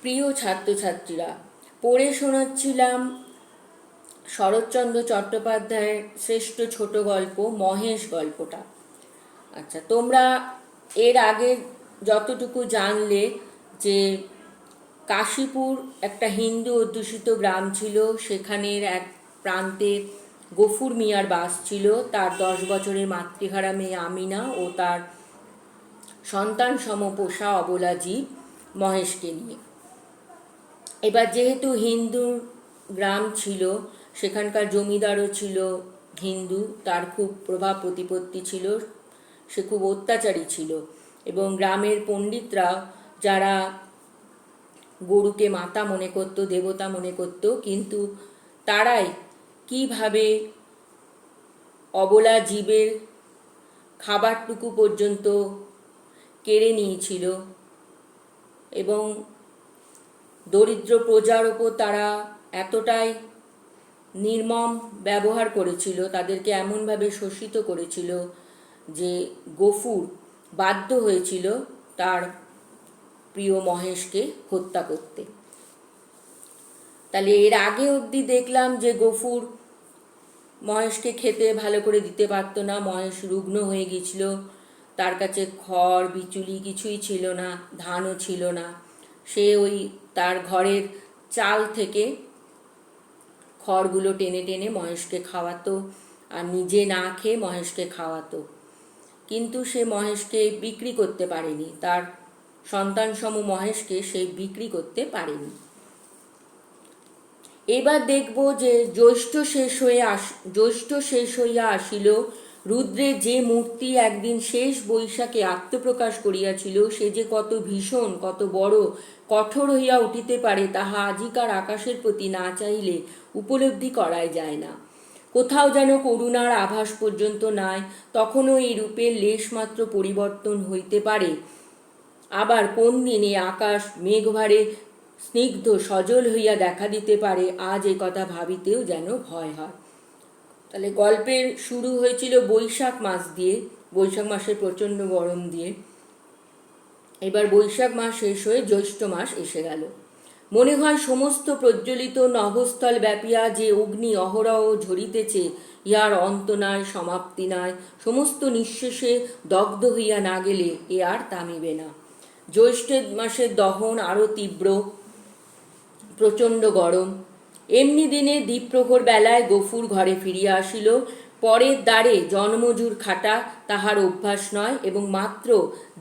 প্রিয় ছাত্রছাত্রীরা, পড়ে শোনাচ্ছিলাম শরৎচন্দ্র চট্টোপাধ্যায়ের শ্রেষ্ঠ ছোট গল্প, মহেশ গল্পটা। আচ্ছা তোমরা এর আগে যতটুকু জানলে যে কাশীপুর একটা হিন্দু অধ্যুষিত গ্রাম ছিল, সেখানের এক প্রান্তে গফুর মিয়ার বাস ছিল, তার দশ বছরের মাতৃহারা মেয়ে আমিনা ও তার সন্তান সম পোষা অবলা মহেশকে নিয়ে। এবার যেহেতু হিন্দুর গ্রাম ছিল, সেখানকার জমিদারও ছিল হিন্দু, তার খুব প্রভাব প্রতিপত্তি ছিল, সে খুব অত্যাচারী ছিল এবং গ্রামের পণ্ডিতরা যারা গরুকে মাতা মনে করত, দেবতা মনে করত, কিন্তু তারাই কীভাবে অবলা জীবের খাবারটুকু পর্যন্ত কেড়ে নিয়েছিল এবং দরিদ্র প্রজার ওপর তারা এতটাই নির্মম ব্যবহার করেছিল, তাদেরকে এমনভাবে শোষিত করেছিল যে গফুর বাধ্য হয়েছিল তার প্রিয় মহেশকে হত্যা করতে। তাহলে এর আগে অবধি দেখলাম যে গফুর মহেশকে খেতে ভালো করে দিতে পারতো না, মহেশ রুগ্ন হয়ে গেছিল তার কাছে খড়, বিচুলি কিছুই ছিল না, ধানও ছিল না। সে ওই তার ঘরের চাল থেকে খড়গুলো টেনে টেনে মহেশকে খাওয়াতো আর নিজে না খেয়ে মহেশকে খাওয়াতো। কিন্তু সে মহেশকে বিক্রি করতে পারেনি। তার সন্তানসম মহেশকে সে বিক্রি করতে পারেনি। এবার দেখব যে জ্যৈষ্ঠ শেষ হয়ে আস জ্যৈষ্ঠ শেষ হইয়া আসিল রুদ্রের যে মূর্তি একদিন শেষ বৈশাখে আত্মপ্রকাশ করিয়াছিল, সে যে কত ভীষণ, কত বড়, কঠোর হইয়া উঠিতে পারে, তাহা আজিকার আকাশের প্রতি না চাইলে উপলব্ধি করাই যায় না। কোথাও যেন করুণার আভাস পর্যন্ত নাই, তখনও এই রূপের লেশমাত্র পরিবর্তন হইতে পারে। আবার কোন দিনে আকাশ, মেঘভারে স্নিগ্ধ, সজল হইয়া দেখা দিতে পারে, আজ এ কথা ভাবিতেও যেন ভয় হয়। তাহলে গল্পের শুরু হয়েছিল বৈশাখ মাস দিয়ে, বৈশাখ মাসের প্রচণ্ড গরম দিয়ে। এবার বৈশাখ মাস শেষ হয়ে জ্যৈষ্ঠ মাস এসে গেল। মনে হয় সমস্ত প্রজ্বলিত নভস্থল ব্যাপিয়া যে অগ্নি অহরহ ঝরিতেছে ইহার অন্ত নাই, সমাপ্তি নাই, সমস্ত নিঃশেষে দগ্ধ হইয়া না গেলে এ আর তামিবে না। জ্যৈষ্ঠ মাসের দহন আরও তীব্র, প্রচণ্ড গরম। এমনি দিনে দ্বীপ্রহর বেলায় গফুর ঘরে ফিরিয়া আসিল। পরের দ্বারে জন্মজুর খাটা তাহার অভ্যাস নয় এবং মাত্র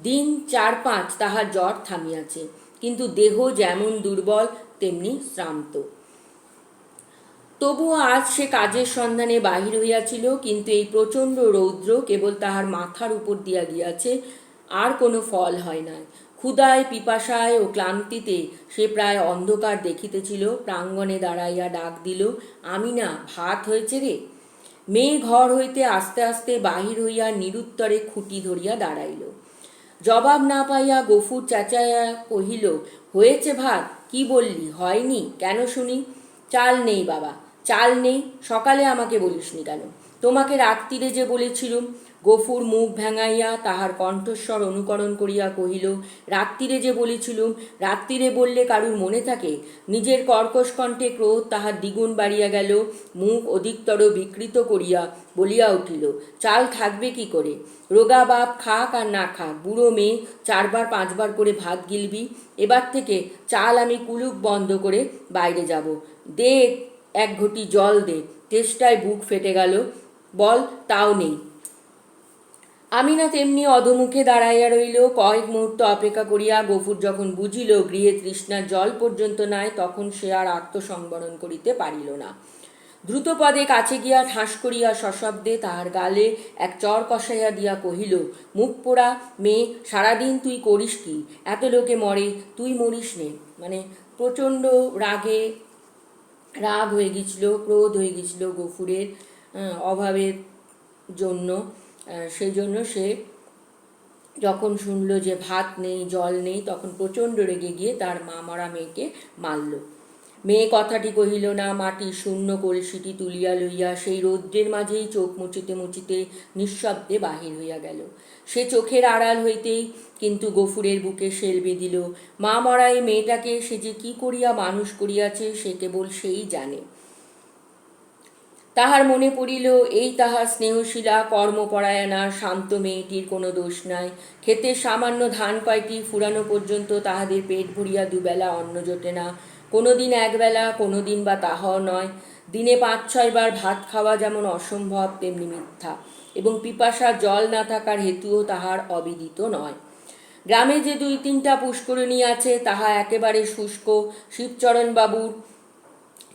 দিন চার পাঁচ তাহার জ্বর থামিয়াছে। কিন্তু দেহ যেমন দুর্বল, তেমনি শ্রান্ত। তবুও আজ সে কাজের সন্ধানে বাহির হইয়াছিল, কিন্তু এই প্রচণ্ড রৌদ্র কেবল তাহার মাথার উপর দিয়া গিয়াছে, আর কোনো ফল হয় নাই। ক্ষুদায়, পিপাসায় ও ক্লান্তিতে সে প্রায় অন্ধকার দেখিতেছিল, প্রাঙ্গণে দাঁড়াইয়া ডাক দিল আমি না ভাত হয়েছে রে? মেয়ে ঘর হইতে আস্তে আস্তে বাহির হইয়া নিরুত্তরে খুঁটি ধরিয়া দাঁড়াইল। জবাব না পাইয়া গফুর চেঁচাইয়া কহিল, হয়েছে ভাত, কি বললি? হয়নি, কেন শুনি? চাল নেই বাবা, চাল নেই, সকালে আমাকে বলিসনি কেন? তোমাকে রাত্রিরে যে বলেছিলুম গফুর মুখ ভেঙাইয়া তাহার কণ্ঠস্বর অনুকরণ করিয়া কহিল, রাত্রিরে যে বলেছিলুম, রাত্রিরে বললে কারুর মনে থাকে? নিজের কর্কশ কণ্ঠে ক্রোধ তাহার দ্বিগুণ বাড়িয়া গেল, মুখ অধিকতর বিকৃত করিয়া বলিয়া উঠিল, চাল থাকবে কি করে? রোগা বাপ খাক আর না খাক, বুড়ো মেয়ে চারবার পাঁচবার করে ভাত গিলবি, এবার থেকে চাল আমি কুলুক বন্ধ করে বাইরে যাব। দে, এক ঘটি জল দে, তেষ্টায় বুক ফেটে গেল, বল, তাও নেই। আমি না তেমনি অধমুখে দাঁড়াইয়া রইল। কয়েক মুহূর্ত অপেক্ষা করিয়া গফুর যখন বুঝিল গৃহে তৃষ্ণার জল পর্যন্ত নাই, তখন সে আর আত্মসংবরণ করিতে পারিল না। দ্রুতপদে কাছে গিয়া ঠাস করিয়া সশব্দে তাহার গালে এক চর কষাইয়া দিয়া কহিল, মুখ পোড়া মেয়ে, সারাদিন তুই করিস কি? এত লোকে মরে, তুই মরিস নে। মানে প্রচণ্ড রাগে, রাগ হয়ে গেছিল ক্রোধ হয়ে গেছিল গফুরের অভাবের জন্য। সেই জন্য সে যখন শুনলো যে ভাত নেই, জল নেই, তখন প্রচণ্ড রেগে গিয়ে তার মা মরা মেয়েকে মারল। মেয়ে কথাটি কহিল, না মাটির শূন্য কলসিটি তুলিয়া লইয়া সেই রৌদ্রের মাঝেই চোখ মুচিতে মুচিতে নিঃশব্দে বাহির হইয়া গেল। সে চোখের আড়াল হইতেই কিন্তু গফুরের বুকে শেল বিঁধিল, মা মরা এই মেয়েটাকে সে যে কি করিয়া মানুষ করিয়াছে, সে কেবল সেই জানে। তাহার মনে পড়িল, এই তাহার স্নেহশীলা কর্মপরায়ণা শান্ত মেয়েটির কোনো দোষ নাই। ক্ষেতের সামান্য ধান কয়টি ফুরানো পর্যন্ত তাহাদের পেট ভরিয়া দুবেলা অন্ন জোটে না। কোনো দিন একবেলা কোনো দিন বা তাহাও নয়। দিনে পাঁচ ছয়বার ভাত খাওয়া যেমন অসম্ভব, তেমনি মিথ্যা। এবং পিপাসা জল না থাকার হেতুও তাহার অবিদিত নয়। গ্রামে যে দুই তিনটা পুষ্করিণী আছে, তাহা একেবারে শুষ্ক। শিবচরণ বাবুর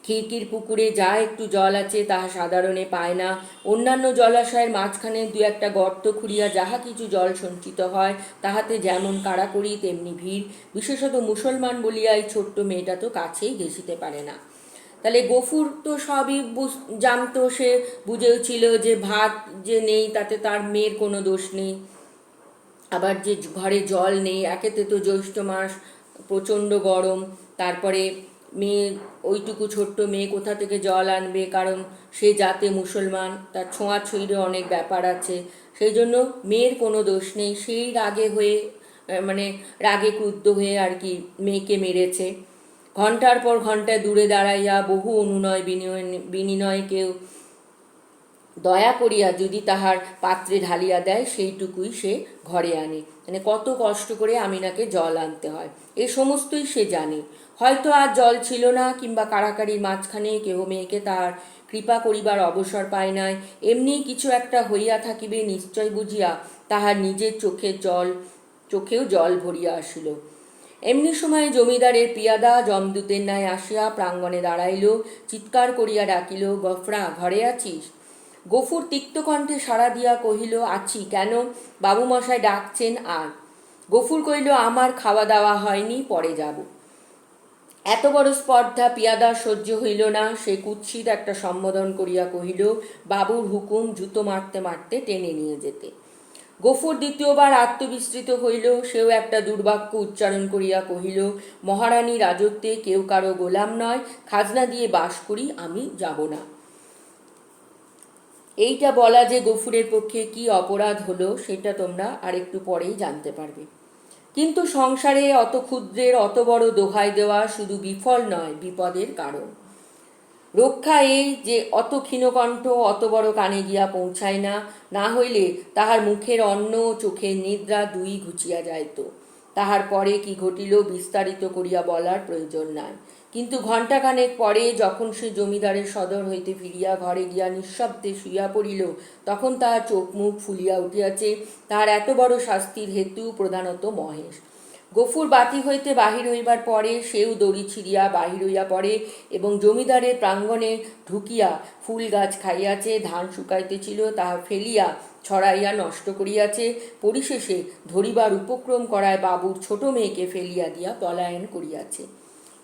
খিড়কির পুকুরে যা একটু জল আছে তাহা সাধারণে পায় না। অন্যান্য জলাশয়ের মাঝখানে দু একটা গর্ত খুঁড়িয়া যাহা কিছু জল সঞ্চিত হয়, তাহাতে যেমন কাড়াকড়ি, তেমনি ভিড়। বিশেষত মুসলমান বলিয়া এই ছোট্ট মেয়েটা তো কাছেই ঘেঁষিতে পারে না। তাহলে গফুর তো সবই জানতো সে বুঝেও ছিল যে ভাত যে নেই তাতে তার মেয়ের কোনো দোষ নেই। আবার যে ঘরে জল নেই, একেতে তো জ্যৈষ্ঠ মাস প্রচণ্ড গরম, তারপরে মেয়ে, ওইটুকু ছোট্ট মেয়ে কোথা থেকে জল আনবে? কারণ সে জাতে মুসলমান, তার ছোঁয়াছুঁইরও অনেক ব্যাপার আছে। সেই জন্য মেয়ের কোনো দোষ নেই। সেই রাগে হয়ে মানে রাগে ক্রুদ্ধ হয়ে আর কি মেয়েকে মেরেছে। ঘণ্টার পর ঘণ্টা দূরে দাঁড়াইয়া বহু অনুনয় বিনিময় বিনিময়কেও দয়া করিয়া যদি তাহার পাত্রে ঢালিয়া দেয়, সেইটুকুই সে ঘরে আনে। মানে কত কষ্ট করে আমিনাকে জল আনতে হয়। এ সমস্তই সে জানে। হয়তো আর জল ছিল না কিংবা কাড়াকাড়ির মাঝখানে কেহ মেয়েকে তার কৃপা করিবার অবসর পায় নাই। এমনি কিছু একটা হইয়া থাকিবে নিশ্চয় বুঝিয়া তাহার নিজের চোখের জল, চোখেও জল ভরিয়া আসিল। এমনি সময় জমিদারের পিয়াদা জমদূতের ন্যায় আসিয়া প্রাঙ্গণে দাঁড়াইল, চিৎকার করিয়া ডাকিল, গফরা, ঘরে আছিস? গফুর তিক্তকণ্ঠে সাড়া দিয়া কহিল, আছি, কেন? বাবুমশাই ডাকছেন আর? গফুর কহিল, আমার খাওয়া দাওয়া হয়নি, পরে যাব। এত বড় স্পর্ধা পিয়াদা সহ্য হইল না। সে কুৎসিত একটা সম্বোধন করিয়া কহিল, বাবুর হুকুম জুতো মারতে মারতে টেনে নিয়ে যেতে। গফুর দ্বিতীয়বার আত্মবিস্তৃত হইল, সেও একটা দুর্বাক্য উচ্চারণ করিয়া কহিল, মহারানী, রাজত্বে কেউ কারও গোলাম নয়, খাজনা দিয়ে বাস করি, আমি যাব না। এইটা বলা যে গফুরের পক্ষে কি অপরাধ হলো, সেটা তোমরা আরেকটু পরেই জানতে পারবে। কিন্তু সংসারে অত ক্ষুদ্রের, অত বড় দোহাই দেওয়া শুধু বিফল নয়, বিপদের কারণ। রক্ষা এই যে অত ক্ষীণকণ্ঠ, অত বড় কানে গিয়া পৌঁছায় না না হইলে তাহার মুখের অন্ন চোখের নিদ্রা দুই ঘুচিয়া যাইত। তাহার পরে কি ঘটিল বিস্তারিত করিয়া বলার প্রয়োজন নাই। কিন্তু ঘণ্টাখানেক পরে যখন সে জমিদারের সদর হইতে ফিরিয়া ঘরে গিয়া নিঃশব্দে শুইয়া পড়িল, তখন তাহার চোখ মুখ ফুলিয়া উঠিয়াছে, তাহার এত বড় শাস্তির হেতু প্রধানত মহেশ। গফুর বাতি হইতে বাহির হইবার পরে সেও দড়ি ছিঁড়িয়া বাহির হইয়া পড়ে এবং জমিদারের প্রাঙ্গণে ঢুকিয়া ফুল গাছ খাইয়াছে, ধান শুকাইতেছিল, তাহা ফেলিয়া ছড়াইয়া নষ্ট করিয়াছে, পরিশেষে ধরিবার উপক্রম করায় বাবুর ছোট মেয়েকে ফেলিয়া দিয়া পলায়ন করিয়াছে।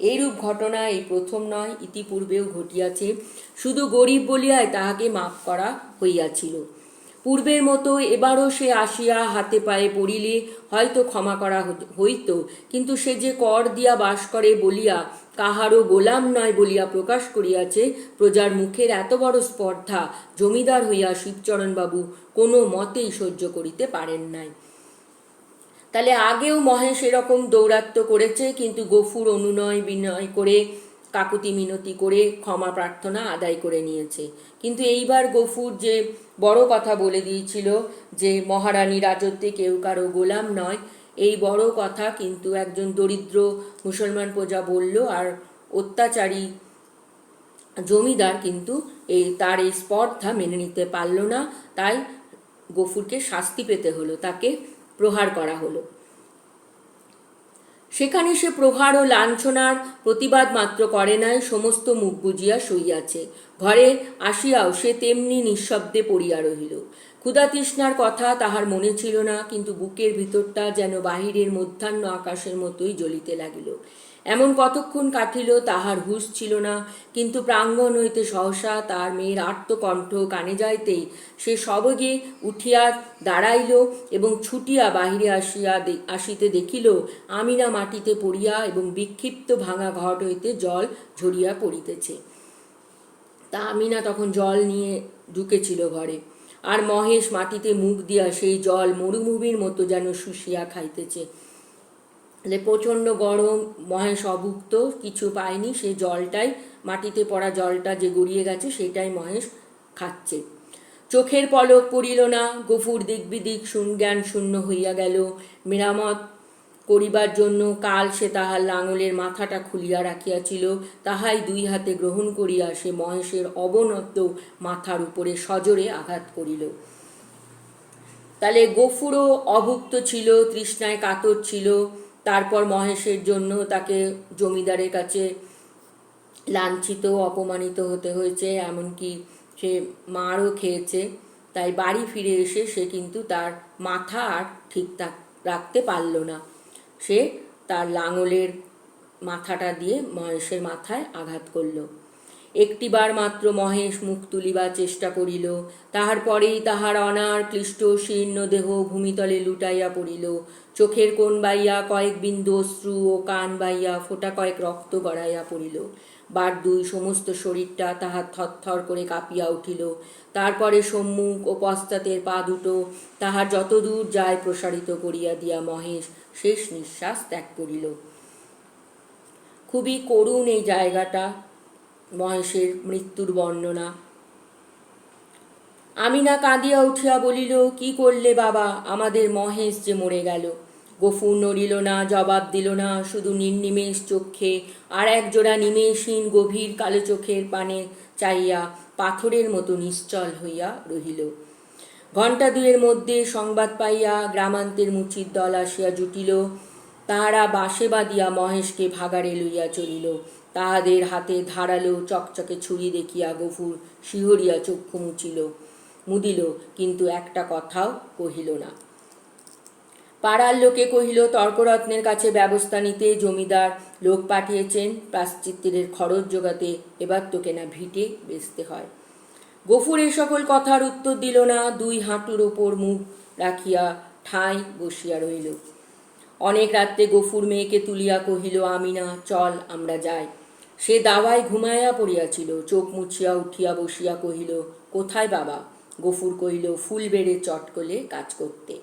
এইরূপ ঘটনা এই প্রথম নয়, ইতিপূর্বেও ঘটিয়াছে। শুধু গরিব বলিয়ায় তাহাকে মাফ করা হইয়াছিল। পূর্বের মতো এবারও সে আসিয়া হাতে পায়ে পড়িলে হয়তো ক্ষমা করা হইত। কিন্তু সে যে কর দিয়া বাস করে বলিয়া, কাহারও গোলাম নয় বলিয়া প্রকাশ করিয়াছে, প্রজার মুখের এত বড় স্পর্ধা, জমিদার হইয়া শিবচরণবাবু কোনো মতেই সহ্য করিতে পারেন নাই। তাহলে আগেও মহেশ এরকম দৌরাত্ম করেছে, কিন্তু গফুর অনুনয় বিনয় করে কাকুতি মিনতি করে ক্ষমা প্রার্থনা আদায় করে নিয়েছে। কিন্তু এইবার গফুর যে বড় কথা বলে দিয়েছিল যে, মহারানী রাজত্বে কেউ কারও গোলাম নয় এই বড় কথা কিন্তু একজন দরিদ্র মুসলমান প্রজা বলল, আর অত্যাচারী জমিদার কিন্তু এই তার এই স্পর্ধা মেনে নিতে পারল না। তাই গফুরকে শাস্তি পেতে হলো, তাকে প্রহার করা হলো। সেখানে সে প্রহার ও লাঞ্ছনার প্রতিবাদ মাত্র করে নাই, সমস্ত মুখ বুঝিয়া শুইয়াছে। ঘরে আসিয়াও সে তেমনি নিঃশব্দে পড়িয়া রহিল। ক্ষুধা তৃষ্ণার কথা তাহার মনে ছিল না, কিন্তু বুকের ভিতরটা যেন বাহিরের মধ্যাহ্ন আকাশের মতোই জ্বলিতে লাগিল। এমন কতক্ষণ কাটিল তাহার হুঁশ ছিল না। কিন্তু প্রাঙ্গণ হইতে সহসা তার মেয়ের আর্তকণ্ঠ কানে যাইতেই সে সবগে উঠিয়া দাঁড়াইল এবং ছুটিয়া বাহিরে আসিয়া আসিতে দেখিল আমিনা মাটিতে পড়িয়া এবং বিক্ষিপ্ত ভাঙা ঘট হইতে জল ঝরিয়া পড়িতেছে। তা আমিনা তখন জল নিয়ে ঢুকেছিল ঘরে। আর মহেশ মাটিতে মুখ দিয়া সেই জল মরুভূমির মতো যেন শুষিয়া খাইতেছে। তাহলে প্রচণ্ড গরম মহেশ অভুক্ত কিছু পায়নি সেই জলটাই, মাটিতে পড়া জলটা যে গড়িয়ে গেছে, সেটাই মহেশ খাচ্ছে। চোখের পলক পড়িল না, গফুর দিক বিদিক জ্ঞান শূন্য হইয়া গেল। মেরামত করিবার জন্য কাল সে তাহার লাঙলের মাথাটা খুলিয়া রাখিয়াছিল, তাহাই দুই হাতে গ্রহণ করিয়া সে মহেশের অবনত মাথার উপরে সজোরে আঘাত করিল। তাহলে গফুরও অভুক্ত ছিল, তৃষ্ণায় কাতর ছিল তারপর মহেশের জন্য তাকে জমিদারের কাছে লাঞ্ছিত, অপমানিত হতে হয়েছে, এমনকি সে মারও খেয়েছে। তাই বাড়ি ফিরে এসে সে কিন্তু তার মাথা আর ঠিক রাখতে পারল না। সে তার লাঙলের মাথাটা দিয়ে মহেশের মাথায় আঘাত করল। একটিবার মাত্র মহেশ মুখ তুলিবার চেষ্টা করিল তাহার পরেই তাহার অনার ক্লিষ্ট শীর্ণ দেহ ভূমিতলে লুটাইয়া পড়িল। চোখের কোণ বাইয়া কয়েক বিন্দু অশ্রু ও কান বাইয়া ফোটা কয়েক রক্ত গড়াইয়া পড়িল। বার দুই সমস্ত শরীরটা তাহার থরথর করে কাঁপিয়া উঠিল। তারপরে সম্মুখ ও পশ্চাতের পা দুটো তাহার যতদূর যায় প্রসারিত করিয়া দিয়া মহেশ শেষ নিঃশ্বাস ত্যাগ করিল। খুবই করুণ এই জায়গাটা। মহেশের মৃত্যুর বর্ণনা। আমিনা কাঁদিয়া উঠিয়া বলিল, কি করলে বাবা? আমাদের মহেশ যে মরে গেল। গফুর নড়িল না, জবাব দিল না, শুধু নির্নিমেষ চক্ষে আর একজোড়া নিমেষহীন গভীর কালো চোখের পানে চাইয়া পাথরের মতো নিশ্চল হইয়া রহিল। ঘণ্টা দুয়ের মধ্যে সংবাদ পাইয়া গ্রামান্তের মুচির দল আসিয়া জুটিল। তাহারা বাসে বাঁধিয়া মহেশকে ভাগাড়ে লইয়া চলিল। তাহাদের হাতে ধারালো চকচকে ছুরি দেখিয়া গফুর শিহরিয়া চক্ষু মুচিল। মুদিল, কিন্তু একটা কথাও কহিল না। পাড়ার লোকে কহিল, তর্করত্নের কাছে ব্যবস্থা নিতে জমিদার লোক পাঠিয়েছেন, প্রাশ্চিত্যের খরচ জোগাতে এবার তোকে না ভিটে বেচতে হয়। গফুর এ সকল কথার উত্তর দিল না, দুই হাঁটুর ওপর মুখ রাখিয়া ঠাঁই বসিয়া রইল। অনেক রাত্রে গফুর মেয়েকে তুলিয়া কহিল, আমিনা, চল আমরা যাই। সে দাওয়ায় ঘুমাইয়া পড়িয়াছিল, চোখ মুছিয়া উঠিয়া বসিয়া কহিল, কোথায় বাবা? গফুর কহিল, ফুল বেড়ে চটকলে কাজ করতে।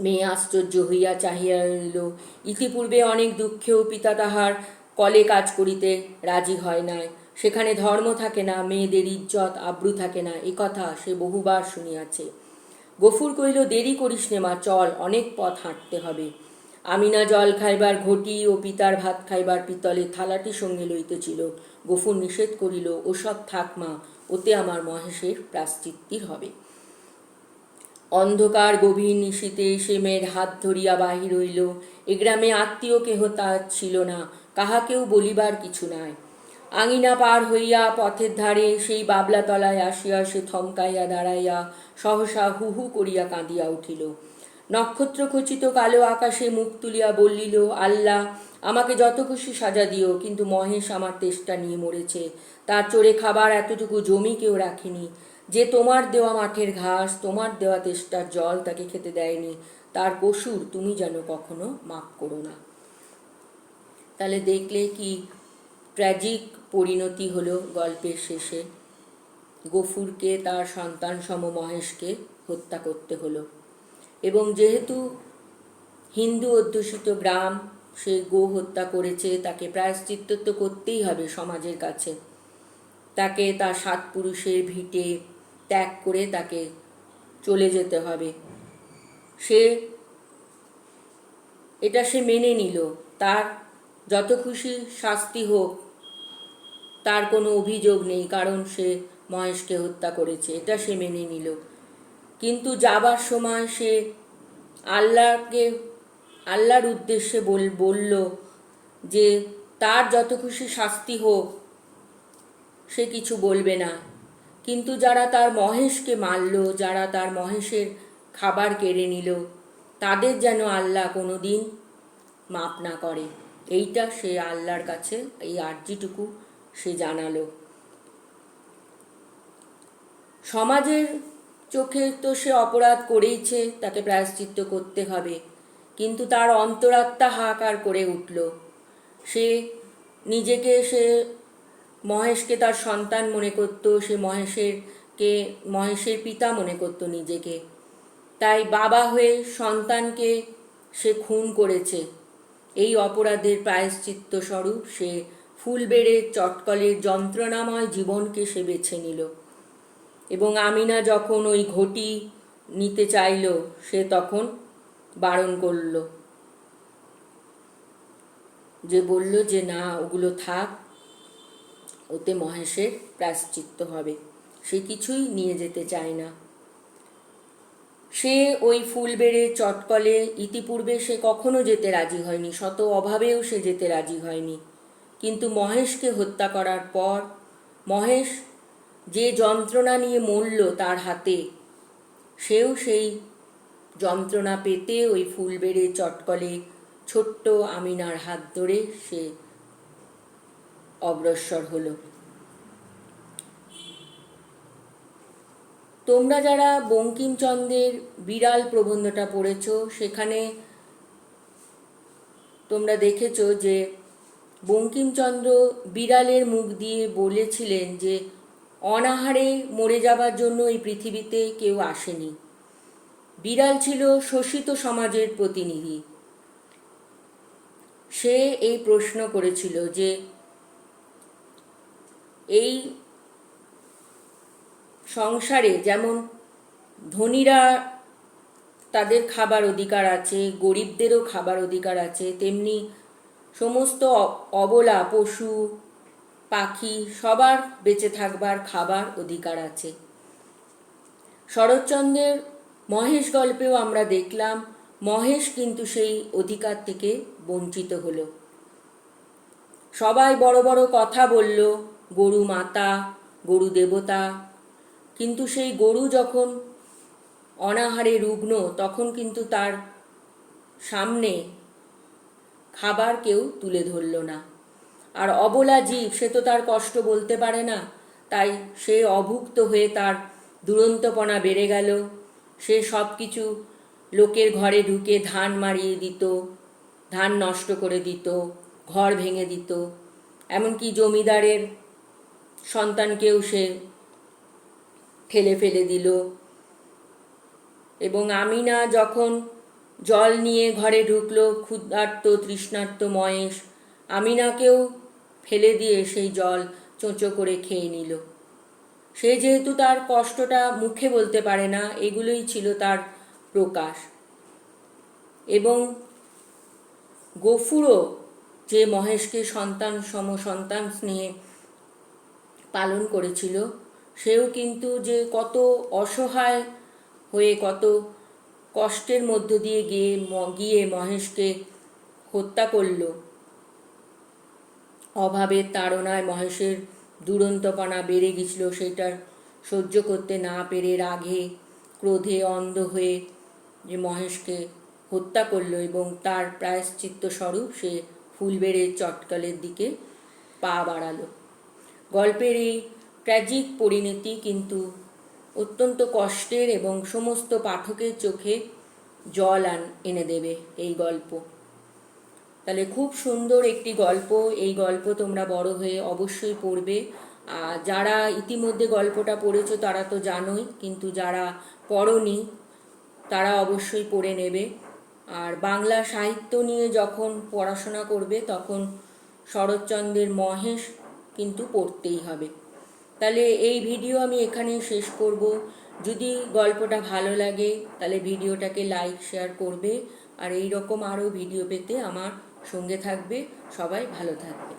মেয়ে আশ্চর্য হইয়া চাহিয়া রইল, ইতিপূর্বে অনেক দুঃখেও পিতা তাহার কলে কাজ করিতে রাজি হয় নাই। সেখানে ধর্ম থাকে না, মেয়েদের ইজ্জত, আব্রু থাকে না, এ কথা সে বহুবার শুনিয়াছে। গফুর কহিল, দেরি করিস নে মা, চল, অনেক পথ হাঁটতে হবে। আমিনা জল খাইবার ঘটি ও পিতার ভাত খাইবার পিতলে থালাটি সঙ্গে লইতেছিল। গফুর নিষেধ করিল, ওসব থাক মা, ওতে আমার মহেশের প্রাশ্চিত্তির হবে। অন্ধকার গভীর নিশীতে সে মেয়ের হাত ধরিয়া বাহির হইল। এ গ্রামে আত্মীয় কেহ তার ছিল না, কাহাকেও বলিবার কিছু নাই। আঙিনা পার হইয়া পথের ধারে সেই বাবলাতলায় আসিয়া সে থমকাইয়া দাঁড়াইয়া সহসা হু হু করিয়া কাঁদিয়া উঠিল। নক্ষত্র খচিত কালো আকাশে মুখ তুলিয়া বললিল আল্লাহ, আমাকে যত খুশি সাজা দিও, কিন্তু মহেশ আমার তেষ্টা নিয়ে মরেছে। তার চড়ে খাবার এতটুকু জমি কেউ রাখেনি। যে তোমার দেওয়া মাঠের ঘাস, তোমার দেওয়া তেষ্টার জল তাকে খেতে দেয়নি। তার পশুর তুমি যেন কখনো মাফ করো না। তাহলে দেখলে কি ট্র্যাজিক পরিণতি হলো গল্পের শেষে। গফুরকে, তার সন্তান সম মহেশকে হত্যা করতে হলো। এবং যেহেতু হিন্দু অধ্যুষিত গ্রাম সে গো হত্যা করেছে, তাকে প্রায়শ্চিত্ত তো করতেই হবে সমাজের কাছে। তাকে তার সাত পুরুষের ভিটে ত্যাগ করে তাকে চলে যেতে হবে। সে, এটা সে মেনে নিল। তার যত খুশি শাস্তি হোক, তার কোনো অভিযোগ নেই কারণ সে মহেশকে হত্যা করেছে। এটা সে মেনে নিল। কিন্তু যাবার সময় সে আল্লাহকে, আল্লাহর উদ্দেশ্যে বল, বলল যে তার যত খুশি শাস্তি হোক, সে কিছু বলবে না। কিন্তু যারা তার মহেশকে মারল, যারা তার মহেশের খাবার কেড়ে নিল, তাদের যেন আল্লাহ কোনো দিন মাপ না করে। এইটা সে আল্লাহর কাছে, এই আর্জিটুকু সে জানালো। সমাজের চোখে তো সে অপরাধ করেইছে, তাকে প্রায়শ্চিত্ত করতে হবে। কিন্তু তার অন্তরাত্মা হাহাকার করে উঠল। সে নিজেকে, সে মহেশকে তার সন্তান মনে করত, সে মহেশের কে মহেশের পিতা মনে করত নিজেকে। তাই বাবা হয়ে সন্তানকে সে খুন করেছে। এই অপরাধের প্রায়শ্চিত্ত স্বরূপ সে ফুল বেড়ে চটকলের যন্ত্রণাময় জীবনকে সে বেছে নিল। এবং আমিনা যখন ওই ঘটি নিতে চাইল, সে তখন বারণ করল। যে বলল যে, না, ওগুলো থাক, ওতে মহেশের প্রায়শ্চিত্ত হবে। সে কিছুই নিয়ে যেতে চায় না। সে ওই ফুল বেড়ে চটকলে ইতিপূর্বে সে কখনো যেতে রাজি হয়নি, শত অভাবেও সে যেতে রাজি হয়নি। কিন্তু মহেশকে হত্যা করার পর মহেশ যে যন্ত্রণা নিয়ে মরল তার হাতে, সেও সেই যন্ত্রণা পেতে ওই ফুল বেড়ে চটকলে ছোট্ট আমিনার হাত ধরে সে অগ্রসর হলো। তোমরা যারা বঙ্কিমচন্দ্রের বিড়াল প্রবন্ধটা পড়েছ, সেখানে তোমরা দেখেছ যে বঙ্কিমচন্দ্র বিড়ালের মুখ দিয়ে বলেছিলেন যে অনাহারে মরে যাবার জন্য এই পৃথিবীতে কেউ আসেনি। বিড়াল ছিল শোষিত সমাজের প্রতিনিধি। সে এই প্রশ্ন করেছিল যে, এই সংসারে যেমন ধনীরা তাদের খাবার অধিকার আছে, গরিবদেরও খাবার অধিকার আছে, তেমনি সমস্ত অবলা, পশু পাখি সবার বেঁচে থাকবার খাবার অধিকার আছে। শরৎচন্দ্রের মহেশ গল্পেও আমরা দেখলাম, মহেশ কিন্তু সেই অধিকার থেকে বঞ্চিত হলো। সবাই বড় বড় কথা বলল, গরু মাতা, গরু দেবতা। কিন্তু সেই গরু যখন অনাহারে রুগ্ন, তখন কিন্তু তার সামনে খাবার কেউ তুলে ধরল না। আর অবলা জীব, সে তো তার কষ্ট বলতে পারে না। তাই সে অভুক্ত হয়ে তার দুরন্তপনা বেড়ে গেল। সে সব কিছু লোকের ঘরে ঢুকে ধান মারিয়ে দিত, ধান নষ্ট করে দিত, ঘর ভেঙে দিত। এমনকি জমিদারের সন্তানকেও সে ফেলে ফেলে দিল। এবং আমিনা যখন জল নিয়ে ঘরে ঢুকলো, ক্ষুধার্ত তৃষ্ণার্ত মহেশ, আমিনাকেও ফেলে দিয়ে সেই জল চোঁচো করে খেয়ে নিল। সে যেহেতু তার কষ্টটা মুখে বলতে পারে না, এগুলোই ছিল তার প্রকাশ। এবং গফুরও যে মহেশকে সন্তান সম সন্তান স্নেহে পালন করেছিল, সেও কিন্তু যে কত অসহায় হয়ে, কত কষ্টের মধ্য দিয়ে গিয়ে গিয়ে মহেশকে হত্যা করল। অভাবের তাড়নায় মহেশের দুরন্তপনা বেড়ে গেছিল সেটার সহ্য করতে না পেরে রাগে, ক্রোধে অন্ধ হয়ে যে মহেশকে হত্যা করল এবং তার প্রায়শ্চিত্ত স্বরূপ সে ফুলবেড়ের চটকালের দিকে পা বাড়ালো। গল্পের এই ট্র্যাজিক পরিণতি কিন্তু অত্যন্ত কষ্টের এবং সমস্ত পাঠকের চোখে জল আন এনে দেবে এই গল্প। তাহলে খুব সুন্দর একটি গল্প। এই গল্প তোমরা বড় হয়ে অবশ্যই পড়বে। যারা ইতিমধ্যে গল্পটা পড়েছো তারা তো জানোই, কিন্তু যারা পড়নি তারা অবশ্যই পড়ে নেবে। আর বাংলা সাহিত্য নিয়ে যখন পড়াশোনা করবে তখন শরৎচন্দ্রের মহেশ কিন্তু পড়তেই হবে। তাহলে এই ভিডিও আমি এখানে শেষ করব। যদি গল্পটা ভালো লাগে তাহলে ভিডিওটাকে লাইক, শেয়ার করবে। আর এই রকম আরও ভিডিও পেতে আমার সঙ্গে থাকবে সবাই ভালো থাকবে।